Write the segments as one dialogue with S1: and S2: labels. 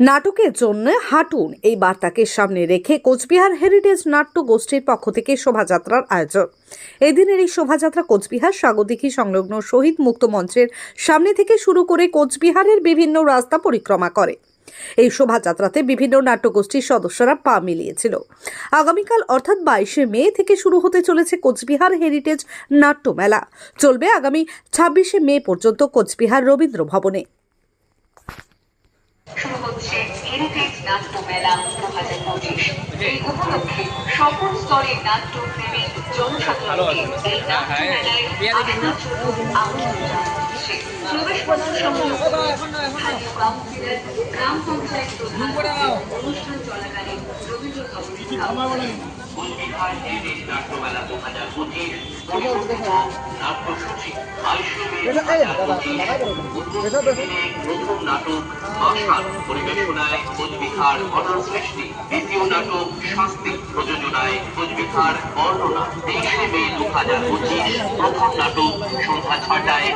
S1: নাটকের জন্য হাঁটুন, এই বার্তাকে সামনে রেখে কোচবিহার হেরিটেজ নাট্য গোষ্ঠীর পক্ষ থেকে শোভাযাত্রার আয়োজন। এদিনের এই শোভাযাত্রা কোচবিহার স্বাগতিকী সংলগ্ন শহীদ মুক্ত মঞ্চের সামনে থেকে শুরু করে কোচবিহারের বিভিন্ন রাস্তা পরিক্রমা করে। এই শোভাযাত্রাতে বিভিন্ন নাট্যগোষ্ঠীর সদস্যরা পা মিলিয়েছিল। আগামীকাল অর্থাৎ বাইশে মে থেকে শুরু হতে চলেছে কোচবিহার হেরিটেজ নাট্য মেলা। চলবে আগামী ছাব্বিশে মে পর্যন্ত কোচবিহার রবীন্দ্র ভবনে।
S2: হেরিটেজ নাট্য মেলা দু হাজার পঁচিশ এই উপলক্ষে সকল স্তরের নাট্য, প্রেমী, জনসাধারণকে এই নাট্য মেলায় আসার জন্য আমন্ত্রণ জানানো হচ্ছে প্রবেশ সংগ্রহ স্থানীয় কাউন্সিলর গ্রাম পঞ্চায়েত প্রধান অনুষ্ঠান চলাকালীন রবীন্দ্র
S3: প্রথম নাটক পরিবেশনায় কোচবিহার দ্বিতীয় নাটক শাস্তি প্রযোজনায় কোচবিহার বর্ণনা তেইশে মে দু হাজার পঁচিশ প্রথম নাটক সন্ধ্যা ছটায়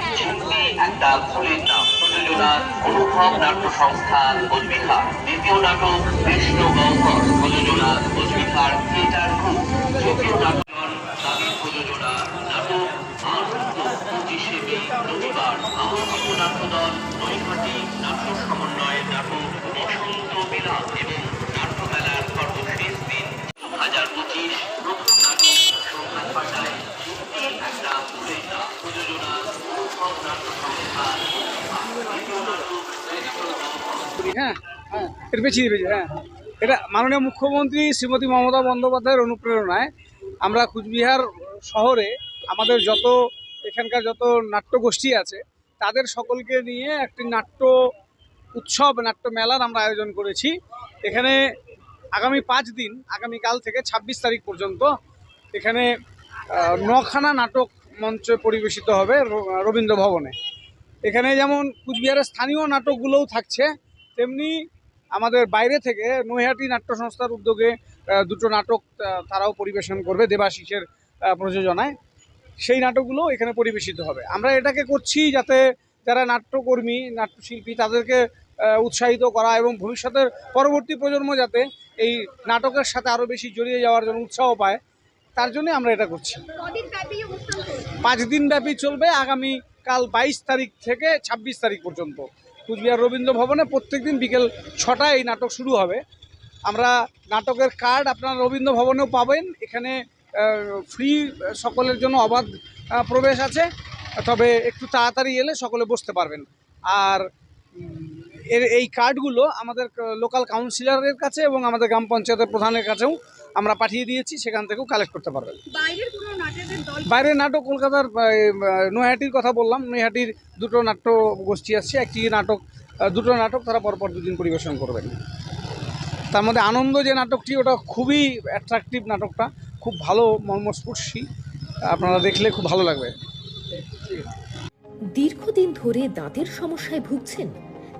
S3: একটা ফুলের নাম প্রযোজনা অনুভব নাট্য সংস্থা কোচবিহার দ্বিতীয় নাটক কৃষ্ণ গহ্বর প্রযোজনা কোচবিহার থিয়েটার গ্রুপ তৃতীয় নাটক প্রযোজনা নাটক আনন্দ পঁচিশে মে, রবিবার। আমন্ত্রিত নাট্যদল নৈহাটি নাট্য সমন্বয়ের নাটক বসন্ত বিলাস এবং গহ্বর
S4: হ্যাঁ? হ্যাঁ এর পেছিয়ে পেছিয়ে হ্যাঁ। এটা মাননীয় মুখ্যমন্ত্রী শ্রীমতী মমতা বন্দ্যোপাধ্যায়ের অনুপ্রেরণায় আমরা কুচবিহার শহরে আমাদের যত, এখানকার যত নাট্যগোষ্ঠী আছে, তাদের সকলকে নিয়ে একটি নাট্য উৎসব, নাট্য মেলার আমরা আয়োজন করেছি। এখানে আগামী পাঁচ দিন, আগামীকাল থেকে ছাব্বিশ তারিখ পর্যন্ত এখানে নখানা নাটক মঞ্চে পরিবেশিত হবে রবীন্দ্র ভবনে। এখানে যেমন কুচবিহারের স্থানীয় নাটকগুলোও থাকছে তেমনি আমাদের বাইরে থেকে নৈহাটি নাট্য সংস্থার উদ্যোগে দুটো নাটক তারাও পরিবেশন করবে দেবাশিসের প্রযোজনায়। সেই নাটকগুলো এখানে পরিবেশিত হবে। আমরা এটাকে করছি যাতে যারা নাট্যকর্মী নাট্যশিল্পী তাদেরকে উৎসাহিত করা এবং ভবিষ্যতের পরবর্তী প্রজন্ম যাতে এই নাটকের সাথে আরও বেশি জড়িয়ে যাওয়ার জন্য উৎসাহ পায় তার জন্য আমরা এটা করছি। পাঁচ দিন ব্যাপী চলবে। আগামী কাল বাইশ তারিখ থেকে ছাব্বিশ তারিখ পর্যন্ত। কুচবিহার রবীন্দ্র ভবনে প্রত্যেকদিন বিকেল ছটায় এই নাটক শুরু হবে। আমরা নাটকের কার্ড আপনারা রবীন্দ্র ভবনেও পাবেন। এখানে ফ্রি সকলের জন্য অবাধ প্রবেশ আছে। তবে একটু তাড়াতাড়ি এলে সকলে বসতে পারবেন। আর এর এই কার্ডগুলো আমাদের লোকাল কাউন্সিলরের কাছে এবং আমাদের গ্রাম পঞ্চায়েতের প্রধানের কাছেও আমরা পাঠিয়ে দিয়েছি সেখান থেকেও কালেক্ট করতে পারবেন।
S5: বাইরের
S4: নাটক কলকাতার নৈহাটির কথা বললাম নৈহাটির দুটো নাট্য গোষ্ঠী আসছে একটি নাটক দুটো নাটক তারা পরপর দুদিন পরিবেশন করবেন। তার মধ্যে আনন্দ যে নাটকটি ওটা খুবই অ্যাট্রাকটিভ নাটকটা খুব ভালো মর্মস্পর্শী আপনারা দেখলে খুব ভালো লাগবে।
S6: দীর্ঘদিন ধরে দাঁতের সমস্যায় ভুগছেন